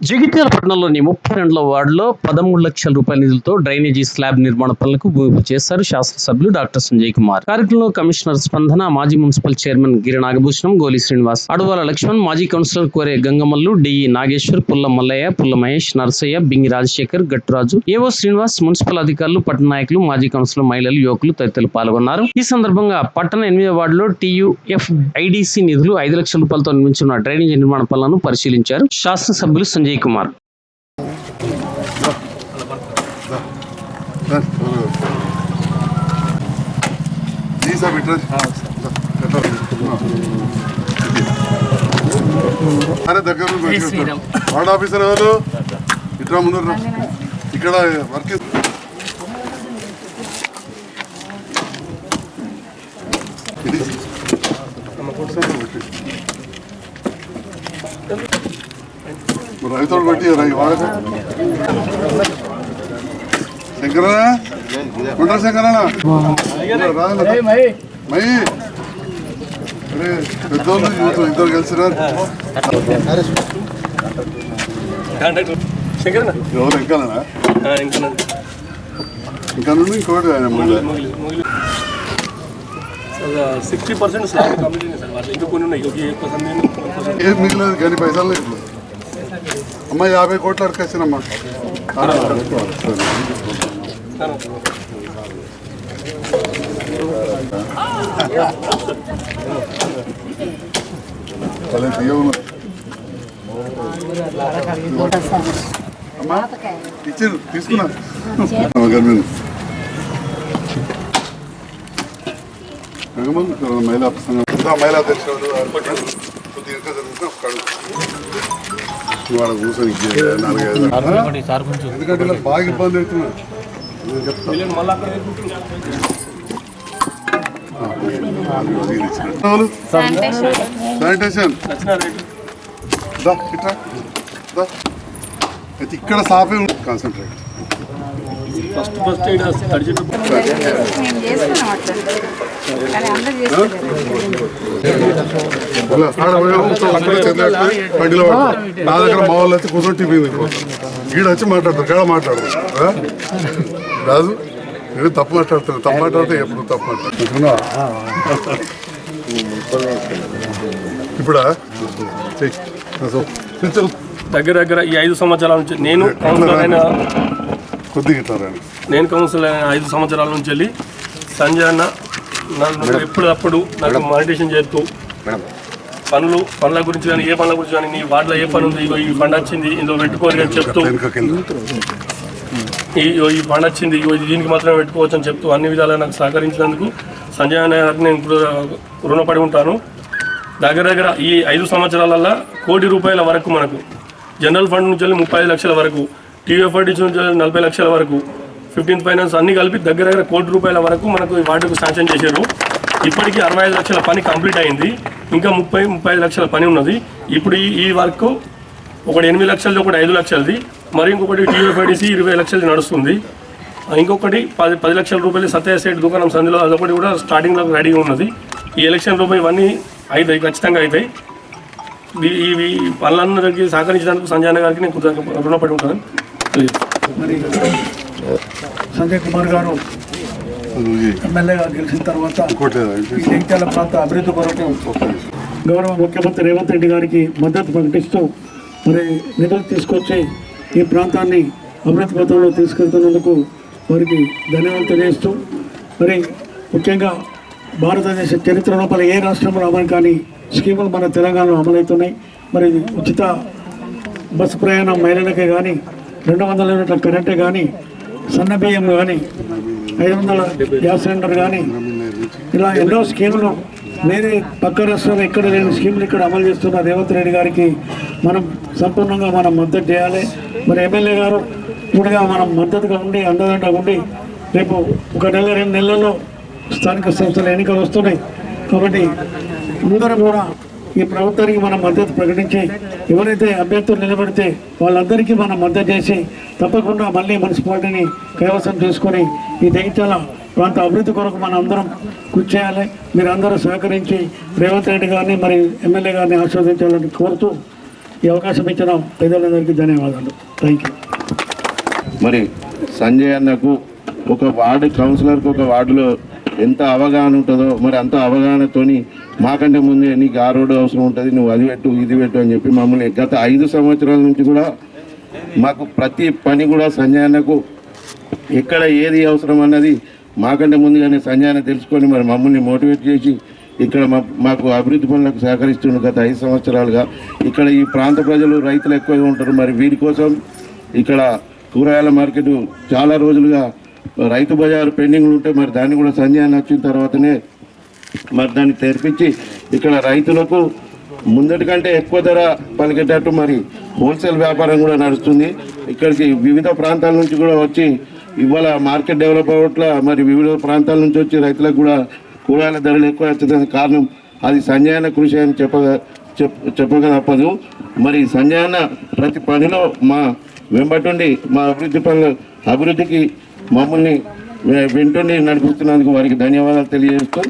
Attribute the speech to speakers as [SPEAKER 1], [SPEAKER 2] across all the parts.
[SPEAKER 1] జగిత్యాల పట్టణంలోని ముప్పై రెండు వార్డులో పదమూడు లక్షల రూపాయల నిధులతో డ్రైనేజీ స్లాబ్ నిర్మాణ పనులకు భూమి పూజ చేశారు శాసనసభ్యులు డాక్టర్ సంజయ్ కుమార్. కార్యక్రమంలో కమిషనర్ స్పందన మాజీ మున్సిపల్ చైర్మన్ గిరి నాగభూషణం గోలి శ్రీనివాస్ అడవాల లక్ష్మణ్ మాజీ కౌన్సిలర్ కోరే గంగమల్లు డిఈ నాగేశ్వర్ పుల్ల మల్లయ్య పుల్ల మహేష్ నరసయ్య బింగి రాజశేఖర్ గట్టురాజు ఏవో శ్రీనివాస్ మున్సిపల్ అధికారులు పట్టణ నాయకులు మాజీ కౌన్సిలర్ మహిళలు యువకులు తదితరులు పాల్గొన్నారు. ఈ సందర్భంగా పట్టణ ఎనిమిదో వార్డులో టీయూఎఫ్ ఐడిసి నిధులు ఐదు లక్షల రూపాయలతో నిర్మించిన డ్రైనేజీ నిర్మాణ పనులను పరిశీలించారు శాసనసభ్యులు సంజయ్ కుమార్.
[SPEAKER 2] వార్డ్ ఆఫీసర్ ఎవరు ఇట్లా ముందు ఇక్కడ వర్క్ ఇది రైతులు వాడక శంకరనా ఉంటారు శంకరనా రాదు మై అరే పెద్దోళ్ళు యూత్ ఇద్దరు కలిసిరా ఎవరు ఎంకాలనా ఇంకా నుండి ఇంకోటి ఆయన
[SPEAKER 3] సిక్స్టీ పర్సెంట్ స్లాబ్ కంప్లీట్ అయింది సార్ వాళ్ళు ఇంకా కొన్ని ఉన్నాయి.
[SPEAKER 2] మిగిలేదు కానీ పైసలు లేదు అమ్మ యాభై కోట్లు అడకొచ్చినమ్మా భలే తీయగా అమ్మా ఇచ్చారు తీసుకున్నా. గర్మీను రఘుమంత్ మహిళా సంఘం మహిళా అధ్యక్షుడు కొద్దిగా ఇంకా జరుగుతున్నా ఒక్క అడుగు. ఇవాళ కూర్చొని నాలుగైదు ఎందుకంటే బాగా ఇబ్బంది అవుతున్నా. నేను చెప్తాను
[SPEAKER 3] మళ్ళీ అక్కడ
[SPEAKER 2] ఎవరు? శానిటేషన్ ఇక్కడ సాఫే కాన్సన్ట్రేట్.
[SPEAKER 3] ఫస్ట్ ఫస్ట్
[SPEAKER 2] బండిలో పడుకో. నా దగ్గర మా వాళ్ళు అయితే కూర్చొని తినిపోతారు ఈడ వచ్చి మాట్లాడతారు ఇక్కడ మాట్లాడతారు ఆ? రాజు నేను తప్పు మాట్లాడుతాను తప్పు మాట్లాడితే ఎప్పుడు తప్పు మాట్లాడుతున్నా ఇప్పుడా.
[SPEAKER 3] దగ్గర దగ్గర ఈ ఐదు సంవత్సరాల నుంచి నేను కౌన్సిలర్ అయిన
[SPEAKER 2] కొద్దిగా
[SPEAKER 3] నేను కౌన్సిలర్ అయిన ఐదు సంవత్సరాల నుంచి వెళ్ళి సంజయ్ అన్న నన్ను ఎప్పుడప్పుడు నాకు మానిటేషన్ చేస్తూ పనులు పనుల గురించి కానీ ఏ పనుల గురించి కానీ నీ వార్డులో ఏ పని ఉంది ఇగో ఈ ఫండ్ వచ్చింది ఇందులో పెట్టుకోవాలి అని చెప్తూ
[SPEAKER 2] వెళ్ళు.
[SPEAKER 3] ఈ ఈ ఫండ్ వచ్చింది ఇగో దీనికి మాత్రమే పెట్టుకోవచ్చు అని చెప్తూ అన్ని విధాలా నాకు సహకరించినందుకు సంజయ్ అన్న గారికి నేను ఇప్పుడు రుణపడి ఉంటాను. దగ్గర దగ్గర ఈ ఐదు సంవత్సరాలల్లో కోటి రూపాయల వరకు మనకు జనరల్ ఫండ్ నుంచి వెళ్ళి ముప్పై ఐదు లక్షల వరకు టీఎఫ్ఐడి నుంచి నలభై లక్షల వరకు ఫిఫ్టీన్త్ ఫైనాన్స్ అన్ని కలిపి దగ్గర దగ్గర కోటి రూపాయల వరకు మనకు ఈ వార్డుకు శాంక్షన్ చేశారు. ఇప్పటికీ అరవై ఐదు లక్షల పని కంప్లీట్ అయింది. ఇంకా ముప్పై ముప్పై ఐదు లక్షల పని ఉన్నది. ఇప్పుడు ఈ వర్క్ ఒకటి ఎనిమిది లక్షలది ఒకటి ఐదు లక్షలది. మరి ఇంకొకటి టీఎఫ్ఐడిసి ఇరవై లక్షలది నడుస్తుంది. ఇంకొకటి పది పది లక్షల రూపాయలు సత్య సేట్ దుకాణం సంధిలో అదొకటి కూడా స్టార్టింగ్లో రెడీగా ఉన్నది. ఈ ఎలక్షన్ రూపాయి ఇవన్నీ అవుతాయి ఖచ్చితంగా అవుతాయి ఇవి పనులందరికీ సహకరించడానికి సంజయ్ గారికి నేను కృతజ్ఞ- రుణపడి ఉంటాను.
[SPEAKER 4] మరి సంజయ్ కుమార్ గారు ఎమ్మెల్యేగా గెలిచిన తర్వాత జగిత్యాల ప్రాంత అభివృద్ధి కొరకు గౌరవ ముఖ్యమంత్రి రేవంత్ రెడ్డి గారికి మద్దతు ప్రకటిస్తూ మరి నిధులు తీసుకొచ్చి ఈ ప్రాంతాన్ని అభివృద్ధి పథంలో తీసుకెళ్తున్నందుకు వారికి ధన్యవాదాలు తెలియజేస్తూ మరి ముఖ్యంగా భారతదేశ చరిత్ర లోపల ఏ రాష్ట్రంలో అమలు కాని స్కీములు మన తెలంగాణలో అమలవుతున్నాయి. మరి ఉచిత బస్సు ప్రయాణం మహిళలకే కానీ రెండు వందల యూనిట్ల కరెంటే కానీ సన్న బియ్యం కానీ ఐదు వందల గ్యాస్ సిలిండర్ కానీ ఇలా ఎన్నో స్కీములు వేరే పక్క రాష్ట్రాలు ఎక్కడ లేని స్కీములు ఇక్కడ అమలు చేస్తున్న రేవంత్ రెడ్డి గారికి మనం సంపూర్ణంగా మనం మద్దతు చేయాలి. మరి ఎమ్మెల్యే గారు ఇప్పుడుగా మనం మద్దతుగా ఉండి అండదండగా ఉండి రేపు ఒక నెల రెండు నెలల్లో స్థానిక సంస్థల ఎన్నికలు వస్తున్నాయి. కాబట్టి అందరూ కూడా ఈ ప్రభుత్వానికి మనం మద్దతు ప్రకటించి ఎవరైతే అభ్యర్థులు నిలబడితే వాళ్ళందరికీ మనం మద్దతు చేసి తప్పకుండా మళ్ళీ మున్సిపాలిటీని కైవసం చేసుకొని ఈ జగిత్యాల ప్రాంత అభివృద్ధి కొరకు మనం అందరం కృషి చేయాలి. మీరు అందరూ సహకరించి రేవంత్ రెడ్డి గారిని మరి ఎమ్మెల్యే గారిని ఆస్వాదించాలని కోరుతూ ఈ అవకాశం ఇచ్చిన. పేదలందరికీ ధన్యవాదాలు. థ్యాంక్ యూ
[SPEAKER 5] మరి సంజయ్ అన్నకు ఒక వార్డు కౌన్సిలర్కి ఒక వార్డులో ఎంత అవగాహన ఉంటుందో మరి అంత అవగాహనతోని మాకంటే ముందే నీకు ఆ రోడ్డు అవసరం ఉంటుంది నువ్వు అది పెట్టు ఇది పెట్టు అని చెప్పి మమ్మల్ని గత ఐదు సంవత్సరాల నుంచి కూడా మాకు ప్రతి పని కూడా సంజయనకు ఎక్కడ ఏది అవసరం అన్నది మాకంటే ముందుగానే సంజయన తెలుసుకొని మరి మమ్మల్ని మోటివేట్ చేసి ఇక్కడ మా- మాకు అభివృద్ధి పనులకు సహకరిస్తున్న గత ఐదు సంవత్సరాలుగా. ఇక్కడ ఈ ప్రాంత ప్రజలు రైతులు ఎక్కువగా ఉంటారు మరి వీరి కోసం ఇక్కడ కూరగాయల మార్కెట్ చాలా రోజులుగా రైతు బజార్ పెండింగ్లు ఉంటే మరి దాన్ని కూడా సంజయ్ వచ్చిన తర్వాతనే మరి దాన్ని తెరిపించి ఇక్కడ రైతులకు ముందటి కంటే ఎక్కువ ధర పలికేటట్టు మరి హోల్సేల్ వ్యాపారం కూడా నడుస్తుంది. ఇక్కడికి వివిధ ప్రాంతాల నుంచి కూడా వచ్చి ఇవాళ మార్కెట్ డెవలప్ అవ్వట్ల మరి వివిధ ప్రాంతాల నుంచి వచ్చి రైతులకు కూడా కూరగాయల ధరలు ఎక్కువ వచ్చేదానికి కారణం అది సంజయన కృషి అని చెప్పగా చెప్ చెప్పక తప్పదు. మరి సంజయన ప్రతి పనిలో మా వెంబటుండి మా అభివృద్ధి పనులు అభివృద్ధికి మమ్మల్ని వింటూనే నడిపిస్తున్నందుకు వారికి ధన్యవాదాలు తెలియజేస్తూ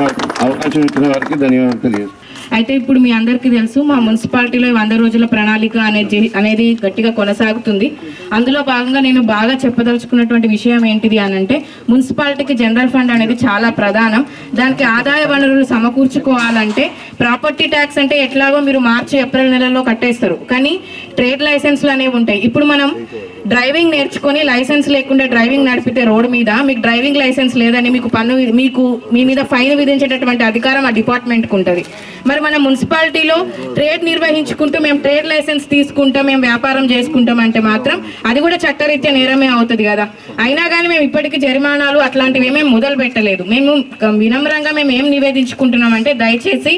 [SPEAKER 5] నాకు అవకాశం ఇచ్చిన వారికి ధన్యవాదాలు తెలియజేస్తాను
[SPEAKER 6] అయితే ఇప్పుడు మీ అందరికీ తెలుసు మా మున్సిపాలిటీలో వంద రోజుల ప్రణాళిక అనేది అనేది గట్టిగా కొనసాగుతుంది. అందులో భాగంగా నేను బాగా చెప్పదలుచుకున్నటువంటి విషయం ఏంటిది అని అంటే మున్సిపాలిటీకి జనరల్ ఫండ్ అనేది చాలా ప్రధానం. దానికి ఆదాయ వనరులు సమకూర్చుకోవాలంటే ప్రాపర్టీ ట్యాక్స్ అంటే ఎట్లాగో మీరు మార్చి ఏప్రిల్ నెలలో కట్టేస్తారు. కానీ ట్రేడ్ లైసెన్స్లు అనేవి ఉంటాయి. ఇప్పుడు మనం డ్రైవింగ్ నేర్చుకొని లైసెన్స్ లేకుండా డ్రైవింగ్ నడిపితే రోడ్డు మీద మీకు డ్రైవింగ్ లైసెన్స్ లేదని మీకు పన్ను మీకు మీ మీద ఫైన్ విధించేటటువంటి అధికారం ఆ డిపార్ట్మెంట్కి ఉంటుంది. మరి మన మున్సిపాలిటీలో ట్రేడ్ నిర్వహించుకుంటూ మేము ట్రేడ్ లైసెన్స్ తీసుకుంటాం మేము వ్యాపారం చేసుకుంటాం అంటే మాత్రం అది కూడా చట్టరీత్యా నేరమే అవుతుంది కదా. అయినా కానీ మేము ఇప్పటికీ జరిమానాలు అట్లాంటివి ఏమేమి మొదలు పెట్టలేదు. మేము వినమ్రంగా మేము ఏం నివేదించుకుంటున్నామంటే దయచేసి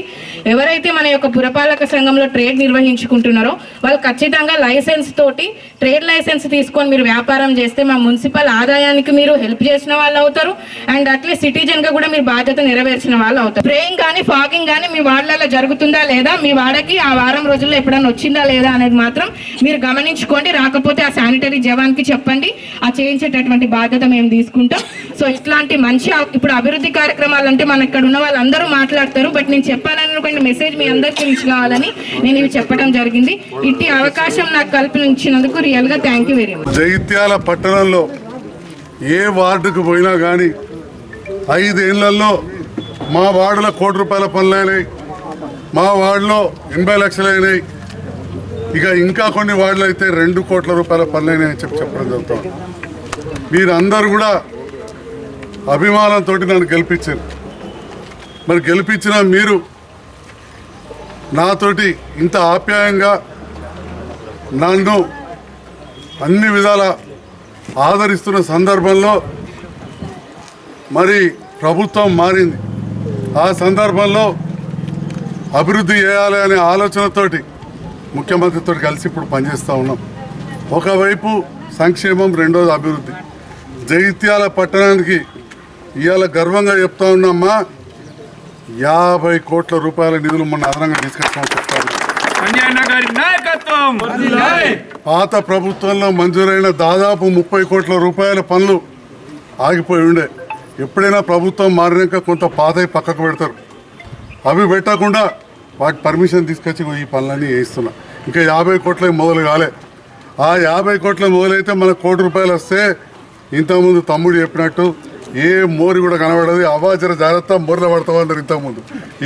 [SPEAKER 6] ఎవరైతే మన యొక్క పురపాలక సంఘంలో ట్రేడ్ నిర్వహించుకుంటున్నారో వాళ్ళు ఖచ్చితంగా లైసెన్స్ తోటి ట్రేడ్ లైసెన్స్ తీసుకొని మీరు వ్యాపారం చేస్తే మా మున్సిపల్ ఆదాయానికి మీరు హెల్ప్ చేసిన వాళ్ళు అవుతారు. అండ్ అట్లే సిటిజన్గా కూడా మీరు బాధ్యత నెరవేర్చిన వాళ్ళు అవుతారు. ప్రేయింగ్ కానీ ఫాగింగ్ కానీ మీ వార్డులలో జరుగుతుందా లేదా? మీ వాడకి ఆ వారం రోజుల్లో ఎప్పుడైనా వచ్చిందా లేదా అనేది మాత్రం మీరు గమనించుకోండి. రాకపోతే ఆ శానిటరీ జవాన్కి చెప్పండి. ఆ చేయించేటటువంటి బాధ్యత మేము తీసుకుంటాం. సో ఇట్లాంటి మంచి ఇప్పుడు అభివృద్ధి కార్యక్రమాలు అంటే మన ఇక్కడ ఉన్న వాళ్ళందరూ మాట్లాడతారు. బట్ నేను చెప్పాలనుకోండి మెసేజ్ మీ అందరికీ రీచ్ కావాలని నేను ఇవి చెప్పడం జరిగింది. ఇట్టి అవకాశం నాకు కల్పించినందుకు రియల్గా థ్యాంక్ యూ వెరీ మచ్.
[SPEAKER 2] జైత్యాల పట్టణంలో ఏ వార్డుకు పోయినా కానీ ఐదేళ్ళలో మా వార్డులో కోటి రూపాయల పనులైనాయి మా వార్డులో ఎనభై లక్షలు అయినాయి. ఇక ఇంకా కొన్ని వార్డులు అయితే రెండు కోట్ల రూపాయల పనులు అయినాయని చెప్పి చెప్పడం జరుగుతుంది. మీరందరూ కూడా అభిమానంతో నన్ను గెలిపించారు. మరి గెలిపించిన మీరు నాతోటి ఇంత ఆప్యాయంగా నన్ను అన్ని విధాల ఆదరిస్తున్న సందర్భంలో మరి ప్రభుత్వం మారింది. ఆ సందర్భంలో అభివృద్ధి చేయాలి అనే ఆలోచనతోటి ముఖ్యమంత్రితో కలిసి ఇప్పుడు పనిచేస్తూ ఉన్నాం. ఒకవైపు సంక్షేమం రెండోది అభివృద్ధి. జగిత్యాల పట్టణానికి ఇవాళ గర్వంగా చెప్తా ఉన్నామ్మా యాభై కోట్ల రూపాయల నిధులు మొన్న అదనంగా చెప్తాను
[SPEAKER 7] నాయకత్వం!
[SPEAKER 2] పాత ప్రభుత్వంలో మంజూరైన దాదాపు ముప్పై కోట్ల రూపాయల పనులు ఆగిపోయి ఉండే. ఎప్పుడైనా ప్రభుత్వం మారినాక కొంత పాతవి పక్కకు పెడతారు. అవి పెట్టకుండా వాటి పర్మిషన్ తీసుకొచ్చి ఈ పనులన్నీ చేయిస్తున్నా. ఇంకా యాభై కోట్ల మొదలు కాలే. ఆ యాభై కోట్ల మొదలైతే మనకు కోటి రూపాయలు వస్తే ఇంతకుముందు తమ్ముడు చెప్పినట్టు ఏ మోరి కూడా కనబడదు అవాచర జాగ్రత్త మోర్లు పడతాం అందరు ఇంతకుముందు.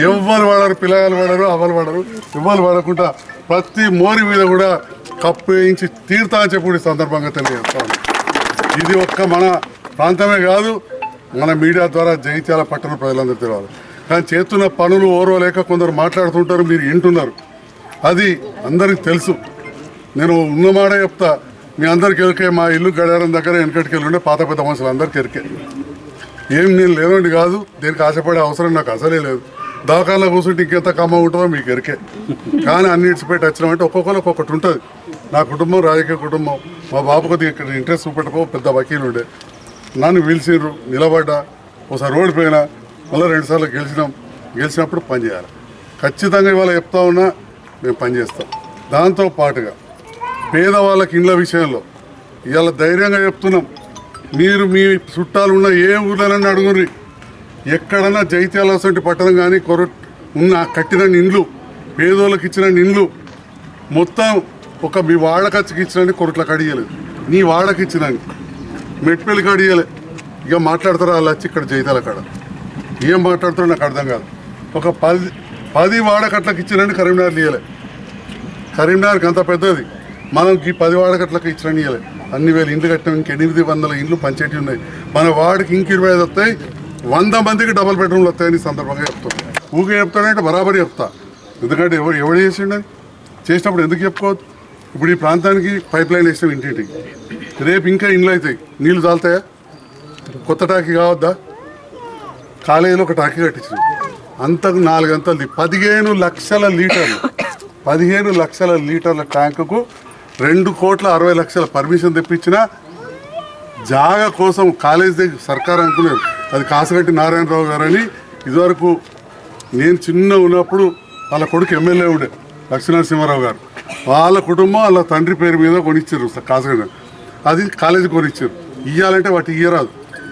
[SPEAKER 2] ఎవ్వరు వాడరు పిల్లగాలు వాడరు అవ్వలు వాడరు ఎవ్వరు వాడకుండా ప్రతి మోరి మీద కూడా కప్పు వేయించి తీర్థా అని చెప్పి సందర్భంగా తెలియజేస్తాను ఇది ఒక్క మన ప్రాంతమే కాదు మన మీడియా ద్వారా జగిత్యాల పట్టణ ప్రజలందరూ తెలియాలి. కానీ చేస్తున్న పనులు ఓర్వలేక కొందరు మాట్లాడుతుంటారు మీరు వింటున్నారు. అది అందరికి తెలుసు. నేను ఉన్నమాట చెప్తా మీ అందరికి ఎరికే మా ఇల్లు గడారం దగ్గర వెనకటికి వెళ్ళుండే పాత పెద్ద మనుషులు అందరికి ఎరికే. ఏం నేను లేనండి కాదు దేనికి ఆశపడే అవసరం నాకు అసలే లేదు. దవాఖానలో కూర్చుంటే ఇంకెంత కమ్మ ఉంటుందో మీకు ఎరికే. కానీ అన్నిటిసి పెట్టి వచ్చినామంటే ఒక్కొక్కరు ఒక్కొక్కటి ఉంటుంది. నా కుటుంబం రాజకీయ కుటుంబం మా బాబు కొద్దిగా ఇక్కడ ఇంట్రెస్ట్ చూపెట్టకో పెద్ద వకీలు ఉండే నన్ను పిలిచిండ్రు నిలబడ్డా ఒకసారి రోడ్డు పోయినా మళ్ళీ రెండుసార్లు గెలిచినాం. గెలిచినప్పుడు పనిచేయాలి ఖచ్చితంగా ఇవాళ చెప్తా ఉన్నా మేము పనిచేస్తాం దాంతో పాటుగా పేదవాళ్ళకి ఇండ్ల విషయంలో ఇవాళ ధైర్యంగా చెప్తున్నాం. మీరు మీ చుట్టాలు ఉన్న ఏ ఊర్లోనన్నా అడుగురి ఎక్కడన్నా జైత్యాల వంటి పట్టణం కానీ కొర ఉన్న కట్టిన ఇండ్లు పేదోళ్ళకి ఇచ్చిన ఇండ్లు మొత్తం ఒక మీ వాడకచ్చికి ఇచ్చినని కొరట్లకు అడిగలేదు నీ వాడకి ఇచ్చినని. మెట్పల్లికి అడిగలే ఇక మాట్లాడతారా వాళ్ళు వచ్చి ఇక్కడ జైతాల కాడ? ఏం మాట్లాడుతున్నా నాకు అర్థం కాదు. ఒక పది పది వాడకట్లకు ఇచ్చినని కరీంనగర్ ఇయ్యలే. కరీంనగర్కి అంత పెద్దది. మనం ఈ పది వాడకట్లకు ఇచ్చిన ఇయ్యలే. అన్ని వేల ఇండ్లు కట్టాం ఇంక ఎనిమిది వందల ఇండ్లు పంచాయతీ ఉన్నాయి. మన వాడికి ఇంక ఇరవై ఐదు వస్తాయి వంద మందికి డబుల్ బెడ్రూమ్లు వస్తాయని సందర్భంగా చెప్తాం. ఊగే చెప్తాడంటే బరాబరి చెప్తా. ఎందుకంటే ఎవరు ఎవడు చేసిండని చేసినప్పుడు ఎందుకు చెప్పుకోవద్దు? ఇప్పుడు ఈ ప్రాంతానికి పైప్ లైన్ వేసినాం ఇంటింటికి. రేపు ఇంకా ఇండ్లు అవుతాయి. నీళ్ళు తాలుతాయా కొత్త టాకీ కావద్దా? కాలేజీలో ఒక టాకీ కట్టించారు అంతకు నాలుగంతలది పదిహేను లక్షల లీటర్లు. పదిహేను లక్షల లీటర్ల ట్యాంకుకు రెండు కోట్ల అరవై లక్షల పర్మిషన్ తెప్పించిన జాగా కోసం కాలేజ్ దగ్గర సర్కార్ అనుకున్నారు. అది కాసగట్టి నారాయణరావు గారని. ఇదివరకు నేను చిన్న ఉన్నప్పుడు వాళ్ళ కొడుకు ఎమ్మెల్యే ఉండే లక్ష్మీనరసింహారావు గారు. వాళ్ళ కుటుంబం వాళ్ళ తండ్రి పేరు మీద కొనిచ్చారు కాసగడ్డ అది కాలేజీ కొనిచ్చారు. ఇయ్యాలంటే వాటి ఇయ్యరాదు.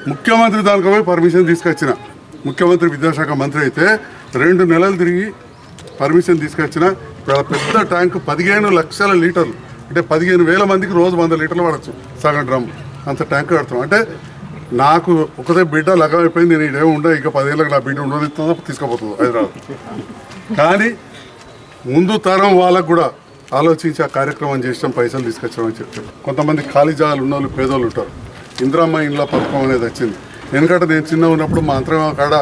[SPEAKER 2] ముఖ్యమంత్రి దానికి పర్మిషన్ తీసుకొచ్చిన. ముఖ్యమంత్రి విద్యాశాఖ మంత్రి అయితే రెండు నెలలు తిరిగి పర్మిషన్ తీసుకొచ్చిన పెద్ద ట్యాంక్ పదిహేను లక్షల లీటర్లు అంటే పదిహేను వేల మందికి రోజు వంద లీటర్లు పడచ్చు సగం డ్రమ్. అంత ట్యాంక్ కడతాం అంటే నాకు ఒకదే బిడ్డ లగం అయిపోయింది నేను ఇదే ఉండే ఇంకా పదేళ్ళకి నా బిడ్డ ఉండనిస్తుందో తీసుకుపోతుంది హైదరాబాద్. కానీ ముందు తరం వాళ్ళకు కూడా ఆలోచించి ఆ కార్యక్రమం చేసాం పైసలు తీసుకొచ్చామని చెప్పారు. కొంతమంది ఖాళీ జాగాలు ఉన్న వాళ్ళు పేదోళ్ళు ఉంటారు. ఇందిరమ్మ ఇండ్ల పథకం అనేది వచ్చింది. ఎందుకంటే నేను చిన్న ఉన్నప్పుడు మా అంతరం కాడ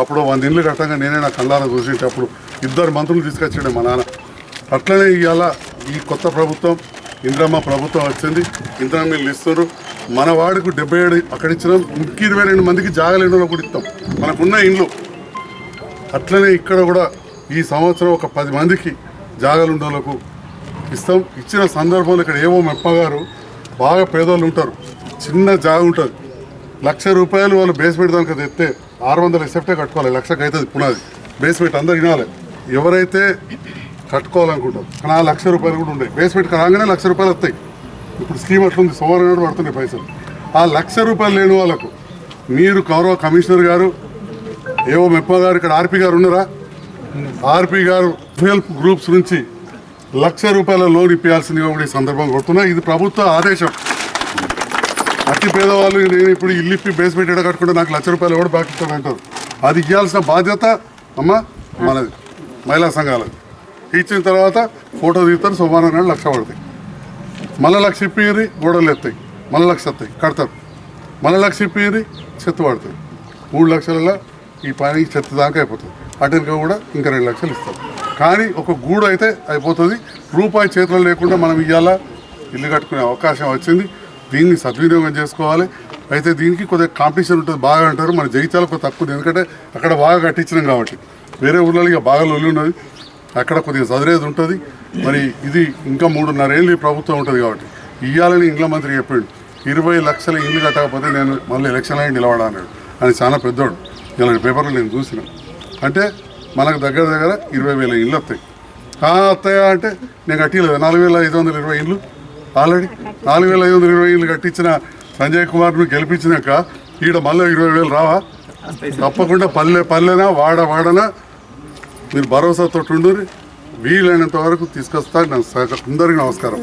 [SPEAKER 2] అప్పుడు వంద ఇండ్లు కట్టంగా నేనే నా కళ్ళాన చూసేటప్పుడు ఇద్దరు మంత్రులు తీసుకొచ్చాడు మా నాన్న. అట్లనే ఇవాళ ఈ కొత్త ప్రభుత్వం ఇంద్రమ్మ ప్రభుత్వం వచ్చింది. ఇంద్రమ్మ ఇల్లు ఇస్తారు మన వాడికి డెబ్బై ఏడు అక్కడ ఇచ్చినాం ఇంక ఇరవై రెండు మందికి జాగలేని వాళ్ళకి కూడా ఇస్తాం. మనకున్న ఇండ్లు అట్లనే ఇక్కడ కూడా ఈ సంవత్సరం ఒక పది మందికి జాగాలు ఉండోళ్ళకు ఇస్తాం. ఇచ్చిన సందర్భంలో ఇక్కడ ఏవో మెప్పగారు బాగా పేదోళ్ళు ఉంటారు. చిన్న జాగా ఉంటుంది. లక్ష రూపాయలు వాళ్ళు బేస్మెంట్ దానికి తెస్తే ఆరు వందల ఎసెప్టే కట్టుకోవాలి. లక్షకు అవుతుంది పునాది. బేస్మెంట్ అందరు వినాలి. ఎవరైతే కట్టుకోవాలనుకుంటారు కానీ ఆ లక్ష రూపాయలు కూడా ఉండే బేస్మెంట్ రాగానే లక్ష రూపాయలు వస్తాయి. ఇప్పుడు స్కీమ్ అట్లుంది. సుమారు పడుతున్నాయి పైసలు. ఆ లక్ష రూపాయలు లేని వాళ్ళకు మీరు గౌరవ కమిషనర్ గారు ఏవో మెప్ప గారు ఇక్కడ ఆర్పి గారు ఉన్నారా? ఆర్పి గారు హెల్ప్ గ్రూప్స్ నుంచి లక్ష రూపాయల లోన్ ఇప్పించాల్సిందిగా కూడా ఈ సందర్భం కొడుతున్నా ఇది ప్రభుత్వ ఆదేశం. అతి పేదవాళ్ళు నేను ఇప్పుడు ఇల్లు ఇప్పి బేస్మెంట్ ఎడ కట్టుకుంటే నాకు లక్ష రూపాయలు ఎవడు బాకీ అది ఇవ్వాల్సిన బాధ్యత అమ్మ మనది మహిళా సంఘాలది. ఇచ్చిన తర్వాత ఫోటో తీస్తారు సుమారు నాడు లక్ష పడతాయి. మళ్ళీ లక్ష ఇప్పిరి గోడలు ఎత్తాయి మళ్ళీ లక్ష వస్తాయి కడతారు. మళ్ళీ లక్ష ఇప్పిరి చెత్త పడతాయి. మూడు లక్షలలో ఈ పని చెత్త దాకా అయిపోతుంది. అటెన్గా కూడా ఇంకా రెండు లక్షలు ఇస్తారు. కానీ ఒక గూడు అయితే అయిపోతుంది. రూపాయి చేతిలో లేకుండా మనం ఇవాళ ఇల్లు కట్టుకునే అవకాశం వచ్చింది. దీన్ని సద్వినియోగం చేసుకోవాలి. అయితే దీనికి కొద్దిగా కాంపిటీషన్ ఉంటుంది. బాగా అంటారు. మన జగిత్యాల కొద్దిగా తక్కువ ఉంది. ఎందుకంటే అక్కడ బాగా కట్టించినాం కాబట్టి. వేరే ఊళ్ళో ఇక బాగా లొల్లి ఉన్నది. అక్కడ కొద్దిగా చదివేది ఉంటుంది. మరి ఇది ఇంకా మూడున్నర ఏళ్ళు ఈ ప్రభుత్వం ఉంటుంది కాబట్టి. ఇవ్వాలని ఇండ్ల మంత్రి చెప్పాడు. ఇరవై లక్షల ఇల్లు కట్టకపోతే నేను మళ్ళీ ఎలక్షన్ అయ్యి నిలబడాలి అని చాలా పెద్దోడు. ఇలాంటి పేపర్లు నేను చూసిన. అంటే మనకు దగ్గర దగ్గర ఇరవై వేల ఇల్లు వస్తాయి. వస్తాయా అంటే నేను కట్టిలేదు. నాలుగు వేల ఐదు వందల ఇరవై ఇల్లు ఆల్రెడీ నాలుగు వేల ఐదు వందల ఇరవై వేలు కట్టించిన సంజయ్ కుమార్ను గెలిపించినాక ఈడ మళ్ళీ ఇరవై వేలు రావా? తప్పకుండా పల్లె పల్లెనా వాడ వాడనా? మీరు భరోసాతో ఉండు వీలైనంత వరకు తీసుకొస్తా. అందరికీ నమస్కారం.